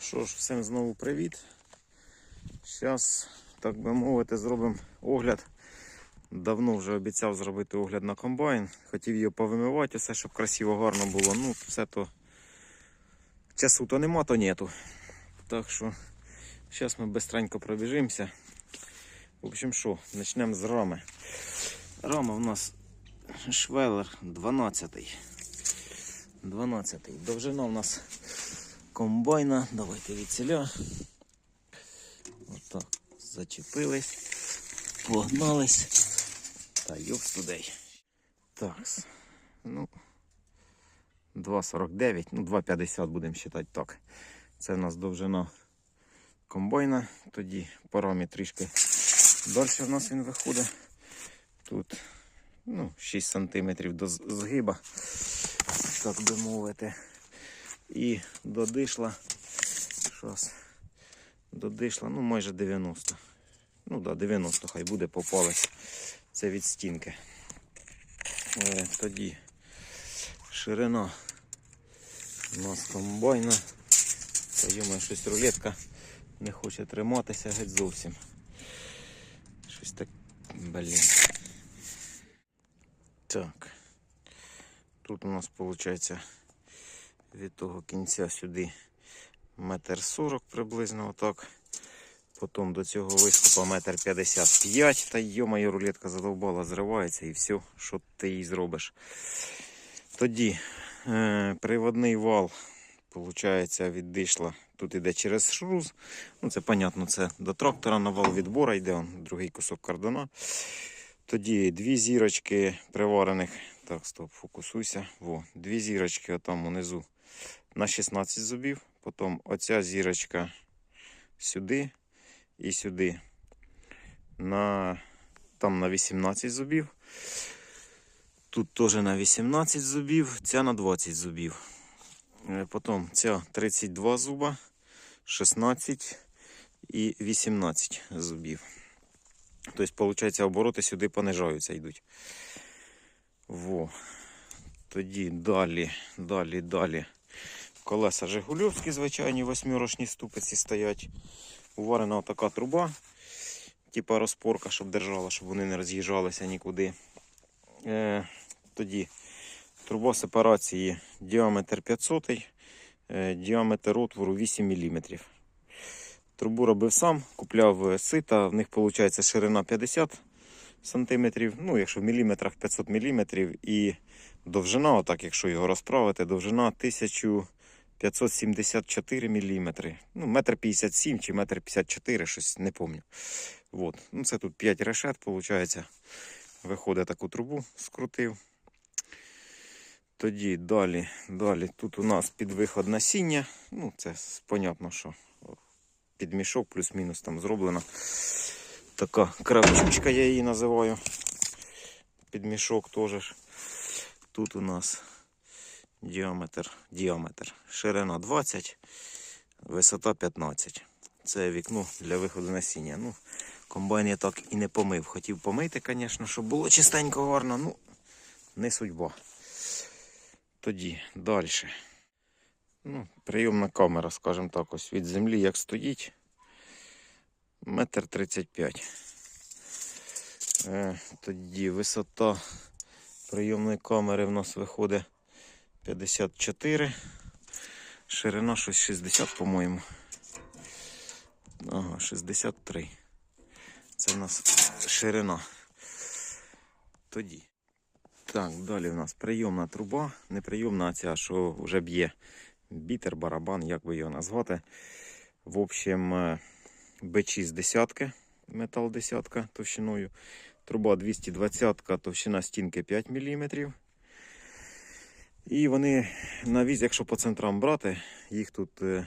Що ж, всім знову привіт. Зараз, так би мовити, зробимо огляд. Давно вже обіцяв зробити огляд на комбайн. Хотів його повимивати, все, щоб красиво, гарно було. Ну, все то часу то нема, то нету. Так що зараз ми быстренько пробіжимося. В общем, що, почнемо з рами. Рама у нас Швеллер 12. 12. Довжина у нас комбайна. Давайте відціля. Отак. Зачепились. Погнались. Та йопс тудей. Так. Ну. 2,49, ну 2,50 будемо вважати так. Це в нас довжина комбайна. Тоді по рамі трішки далі в нас він виходить. Тут ну, 6 см до згиба, так би мовити. І додишла. Щось. Додишла, ну майже 90. Ну да, 90 хай буде попалась. Це від стінки. Е, тоді ширина у нас комбайна. Та йома, щось рулетка не хоче триматися геть зовсім. Щось так. Блін. Так. Тут у нас виходить від того кінця сюди метр сорок приблизно отак. Потім до цього виступа метр п'ятдесят п'ять. Та йомаю, рулетка задовбала, зривається і все, що ти їй зробиш. Тоді е, приводний вал, виходить, від. Тут іде через шрuz. Ну, це понятно, це до трактора на вал відбора йде, он, другий кусок кардона. Тоді дві зірочки приварених. Так, стоп, фокусуйся. Во, дві зірочки отам унизу на 16 зубів. Потім оця зірочка сюди і сюди. На, там на 18 зубів. Тут теж на 18 зубів, ця на 20 зубів. Е, Потім ця 32 зуба, 16 і 18 зубів. Тобто, виходить, обороти сюди понижаються йдуть. Во. Тоді далі, далі, далі. Колеса Жигульовські, звичайні восьмірочні ступиці стоять. Уварена така труба, типа розпорка, щоб держала, щоб вони не роз'їжджалися нікуди. Е, тоді труба сепарації діаметр 500, е, діаметр отвору 8 мм. Трубу робив сам, купляв сита, в них виходить ширина 50 см, ну, якщо в міліметрах 500 мм, і довжина, отак, якщо його розправити, довжина 1574 мм. Ну, метр 57 чи метр 54, щось не пам'ятаю. Вот. Ну, це тут 5 решет, виходить. Виходить таку трубу, скрутив. Тоді далі, далі. Тут у нас під виход насіння. Ну, це понятно, що під мішок плюс-мінус там зроблена. Така кравчучка, я її називаю. Під мішок теж. Тут у нас діаметр, діаметр. Ширина 20, висота 15. Це вікно для виходу насіння. Ну, комбайн я так і не помив. Хотів помити, звісно, щоб було чистенько гарно. Ну, не судьба. Тоді далі. Ну, прийомна камера, скажімо так, ось від землі як стоїть. Метр тридцять п'ять. Е, тоді висота прийомної камери в нас виходить 54. Ширина щось 60, по-моєму. Ага, 63. Це в нас ширина. Тоді. Так, далі в нас прийомна труба. Не прийомна, а ця, що вже б'є бітер, барабан, як би його назвати. В общем, е, Б6 десятки, метал десятка товщиною. Труба 220, товщина стінки 5 мм. І вони на віз, якщо по центрам брати, їх тут е,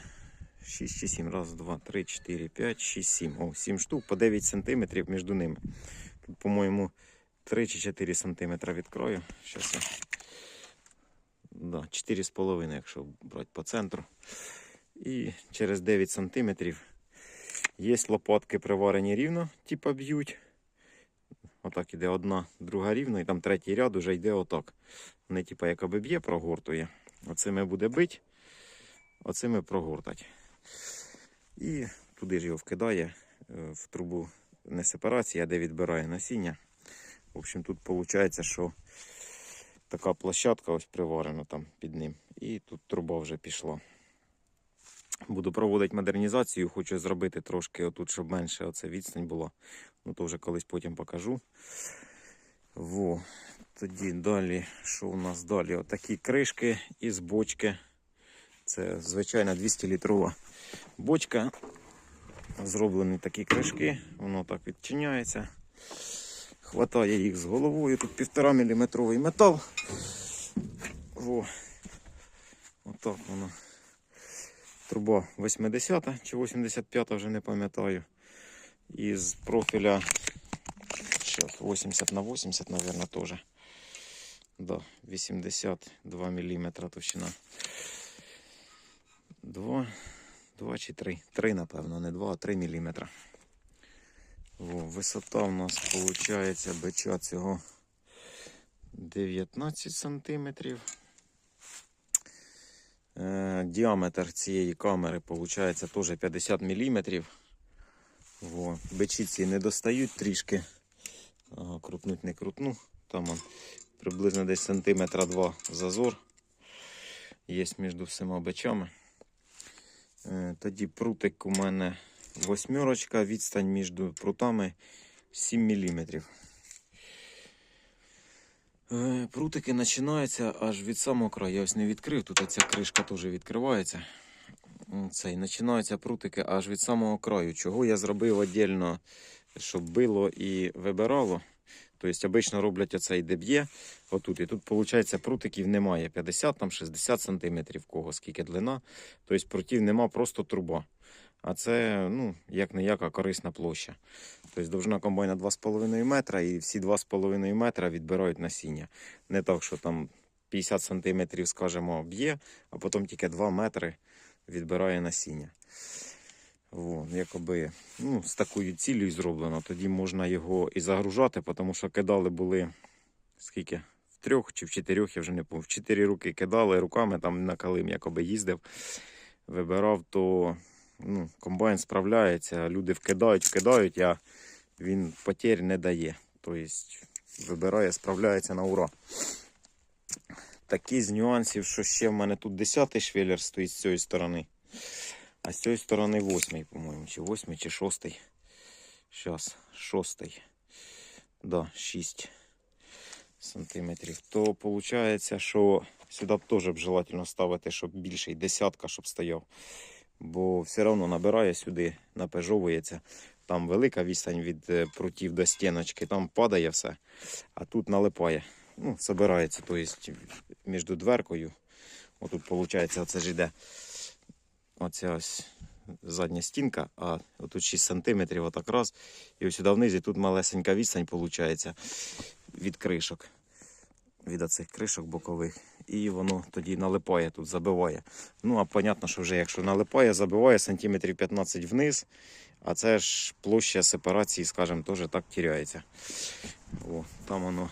6 чи 7, раз, 2, 3, 4, 5, 6, 7. О, 7 штук по 9 см між ними. Тут, по-моєму, 3 чи 4 см відкрою. Щас я. Да, 4,5, якщо брати по центру. І через 9 см є лопатки приварені рівно, типа б'ють. Отак іде одна, друга рівно, і там третій ряд уже йде отак. Вони, типа, як аби б'є, прогортує. Оцими буде бить, оцими прогортать. І туди ж його вкидає е, в трубу не сепарації, а де відбирає насіння. В общем, тут виходить, що така площадка ось приварена там під ним. І тут труба вже пішла. Буду проводити модернізацію, хочу зробити трошки отут, щоб менше оце відстань була. Ну то вже колись потім покажу. Во. Тоді далі, що у нас далі? Отакі кришки із бочки. Це звичайна 200-літрова бочка. Зроблені такі кришки, воно так відчиняється. Хватає їх з головою. Тут 1,5 мм метал. Во. Отак воно. Труба 80 чи 85 вже не пам'ятаю. Із профіля Сейчас 80 на 80, наверное, тоже. Да, 82 миллиметра толщина. 2, 2 чи 3. 3, напевно, не 2, а 3 міліметра. О, висота у нас виходить бича цього 19 сантиметрів. Е, діаметр цієї камери виходить теж 50 міліметрів. Во, бичі не достають трішки. Ага, крутнуть не крутну. Там он, приблизно десь сантиметра два зазор. Є між всіма бичами. Е, Тоді прутик у мене восьмерочка, відстань між прутами 7 мм. Е, Прутики починаються аж від самого краю. Я ось не відкрив, тут ця кришка теж відкривається. Цей, починаються прутики аж від самого краю. Чого я зробив віддільно, щоб било і вибирало. Тобто, обично роблять оцей де б'є, отут. І тут, виходить, прутиків немає. 50 там 60 сантиметрів, кого скільки длина. Тобто прутів нема, просто труба. А це, ну, як не яка корисна площа. Тобто довжина комбайна 2,5 метра, і всі 2,5 метра відбирають насіння. Не так, що там 50 сантиметрів, скажімо, б'є, а потім тільки 2 метри відбирає насіння. Во, якоби, ну, з такою цілею зроблено, тоді можна його і загружати, тому що кидали були скільки? В трьох чи в чотирьох, я вже не пам'ятаю. В чотири руки кидали руками, там на калим якоби їздив, вибирав, то ну, комбайн справляється, люди вкидають, вкидають, а він потерь не дає. Тобто вибирає, справляється на ура. Такі з нюансів, що ще в мене тут 10-й швеллер стоїть з цієї сторони. А з цієї сторони восьмий, по-моєму, чи восьмий, чи шостий. Зараз, шостий. Да, 6 сантиметрів. То виходить, що сюди б теж б желательно ставити, щоб більший, десятка, щоб стояв. Бо все одно набирає сюди, напежовується. Там велика відстань від е, прутів до стіночки, там падає все, а тут налипає. Ну, собирається, тобто між дверкою. Отут, виходить, оце ж іде оця ось задня стінка, а отут 6 см, отак раз. І ось сюди вниз, і тут малесенька відстань виходить від кришок, від оцих кришок бокових. І воно тоді налипає тут, забиває. Ну, а понятно, що вже якщо налипає, забиває сантиметрів 15 вниз, а це ж площа сепарації, скажімо, теж так тіряється. О, там воно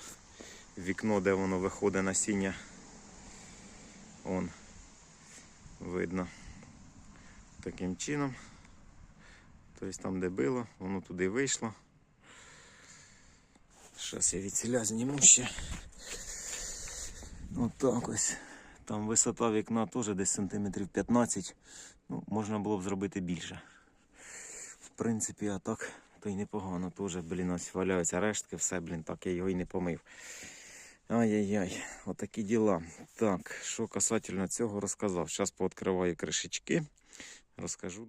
вікно, де воно виходить насіння. Он видно таким чином. Тобто там, де було, воно туди вийшло. Зараз я від ціля зніму ще. Отак ось. Там висота вікна теж десь сантиметрів 15. Ну, можна було б зробити більше. В принципі, а так, то й непогано. Теж, блін, ось валяються рештки, все, блін, так я його і не помив. Ай-яй-яй, отакі діла. Так, що касательно цього розказав. Зараз пооткриваю кришечки. Розкажу.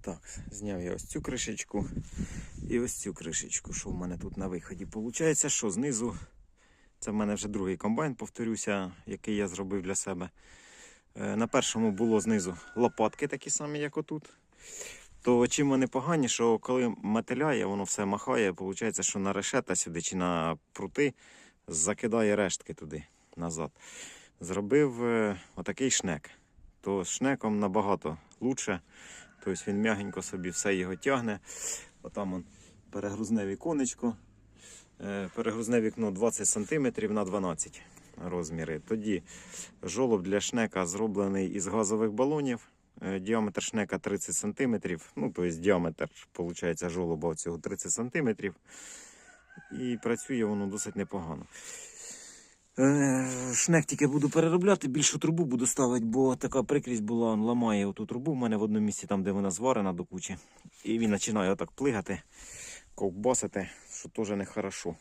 Так, зняв я ось цю кришечку і ось цю кришечку, що в мене тут на виході. Получається, що знизу, це в мене вже другий комбайн, повторюся, який я зробив для себе. Е, На першому було знизу лопатки такі самі, як отут. То чим вони погані, що коли мотиляє, воно все махає, виходить, що на решета сюди чи на прути закидає рештки туди назад. Зробив е, отакий шнек. То шнеком набагато лучше. Тобто він м'ягенько собі все його тягне. Отам он перегрузне віконечко. Е, Перегрузне вікно 20 см на 12 розміри. Тоді жолоб для шнека зроблений із газових балонів. Е, Діаметр шнека 30 см. Ну, тобто діаметр, виходить, жолоба цього 30 см. І працює воно досить непогано. Е, Шнек тільки буду переробляти, більшу трубу буду ставити, бо така прикрість була, он ламає оту трубу в мене в одному місці, там, де вона зварена до кучі. І він починає отак плигати, ковбасити, що теж не хорошо.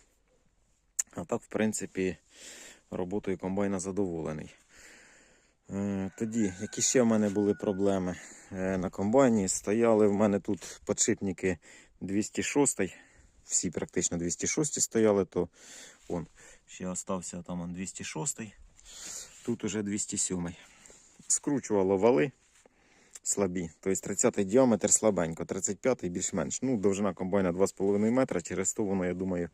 А так, в принципі, роботою комбайна задоволений. Е, Тоді, які ще в мене були проблеми Е, на комбайні? Стояли в мене тут подшипники 206, всі практично 206 стояли, то вон, ще остався там он 206, тут уже 207. Скручувало вали слабі, тобто 30-й діаметр слабенько, 35-й більш-менш. Ну, довжина комбайна 2,5 метра, через то воно, я думаю,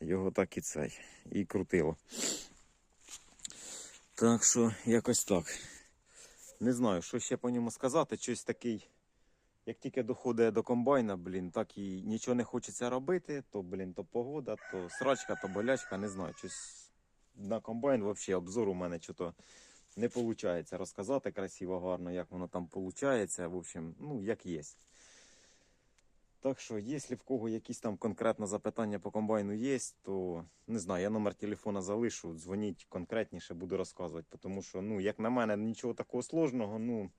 його так і цей, і крутило. Так що, якось так. Не знаю, що ще по ньому сказати. Щось такий, як тільки доходить до комбайна, блін, так і нічого не хочеться робити, то, блін, то погода, то срачка, то болячка, не знаю. Щось на комбайн взагалі обзор у мене чого не виходить розказати красиво, гарно, як воно там виходить. В общем, ну, як є. Так що, якщо в кого якісь там конкретні запитання по комбайну є, то не знаю, я номер телефона залишу, дзвоніть конкретніше, буду розказувати. Тому що, ну, як на мене, нічого такого сложного, ну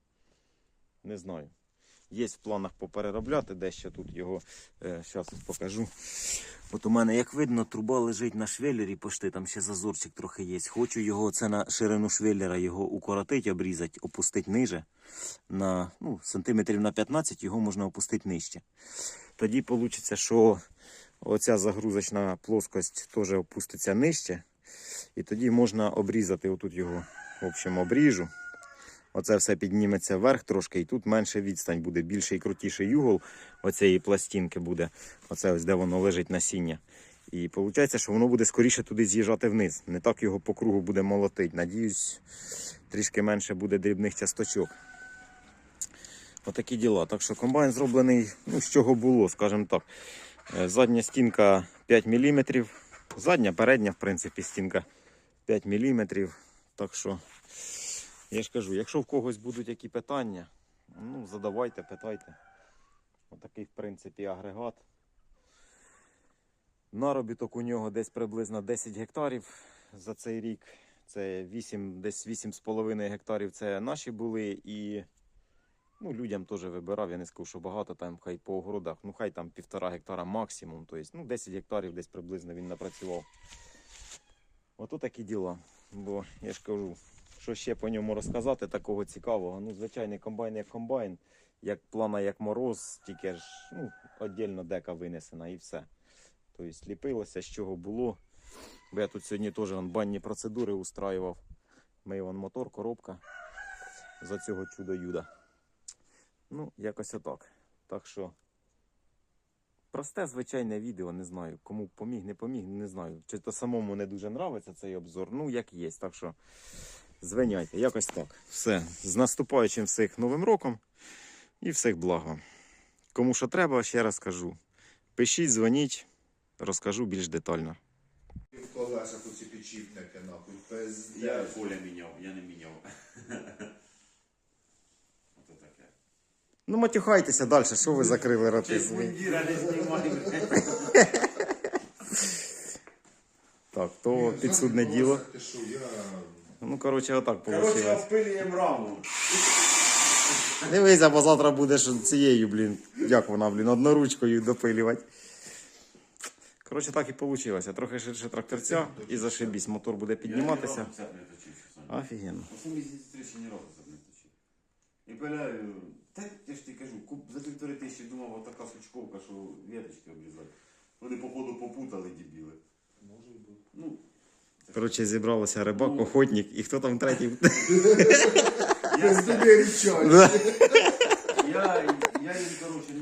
не знаю. Є в планах попереробляти дещо тут його. Е, покажу. От у мене, як видно, труба лежить на швеллері, пошти, там ще зазорчик трохи є. Хочу його, це на ширину швеллера його укоротити, обрізати, опустити ниже. На ну, сантиметрів на 15 його можна опустити нижче. Тоді вийде, що оця загрузочна плоскость теж опуститься нижче. І тоді можна обрізати отут його. В общем, обріжу. Оце все підніметься вверх трошки, і тут менше відстань буде, більший і крутіший югол оцієї пластинки буде. Оце ось де воно лежить насіння. І виходить, що воно буде скоріше туди з'їжджати вниз. Не так його по кругу буде молотить. Надіюсь, трішки менше буде дрібних часточок. Отакі діла. Так що комбайн зроблений, ну, з чого було, скажімо так. Е, Задня стінка 5 мм. Задня, передня, в принципі, стінка 5 мм. Так що, я ж кажу, якщо в когось будуть які питання, ну, задавайте, питайте. Отакий, в принципі, агрегат. Наробіток у нього десь приблизно 10 гектарів за цей рік. Це 8, десь 8,5 гектарів це наші були і ну, людям теж вибирав. Я не скажу, що багато там хай по огородах, ну хай там півтора гектара максимум. Тобто, ну, 10 гектарів десь приблизно він напрацював. Ото такі діла. Бо я ж кажу, що ще по ньому розказати такого цікавого. Ну, звичайний комбайн як комбайн, як плана, як мороз, тільки ж ну, віддільно дека винесена і все. Тобто ліпилося, з чого було. Бо я тут сьогодні теж банні процедури устраював. Вон мотор, коробка за цього чудо-юда. Ну, якось отак. Так що. Просте звичайне відео, не знаю. Кому поміг, не поміг, не знаю. Чи то самому не дуже нравиться цей обзор. Ну, як є. Так що звиняйте, якось так. Все. З наступаючим всіх Новим роком і всіх блага. Кому що треба, ще раз кажу. Пишіть, дзвоніть, розкажу більш детально. В колесах оці підшипники, нахуй, Я пиздец. Коля міняв, я не міняв. Ото таке. Ну, матюхайтеся далі, що ви закрили роти Ти з мундіра не знімай. Так, то підсудне діло. Ти що, я... Ну, коротше, отак Коротше, вийшло. обпилюємо раму. Дивися, бо завтра будеш цією, блін, як вона, блін, одноручкою допилювати. Коротше, так і вийшло. Трохи ширше тракторця і зашибісь. Мотор буде підніматися. Офігенно. Оце місяць три ні разу цеп не точив. І пиляю, та я ж ти кажу, куп за півтори тисячі думав, отака сучковка, що віточки обрізати. Вони походу попутали дебіли. Може бути. Ну, Коротше, зібралося рибак, охотник, і хто там третій? я, я, я їм, коротше,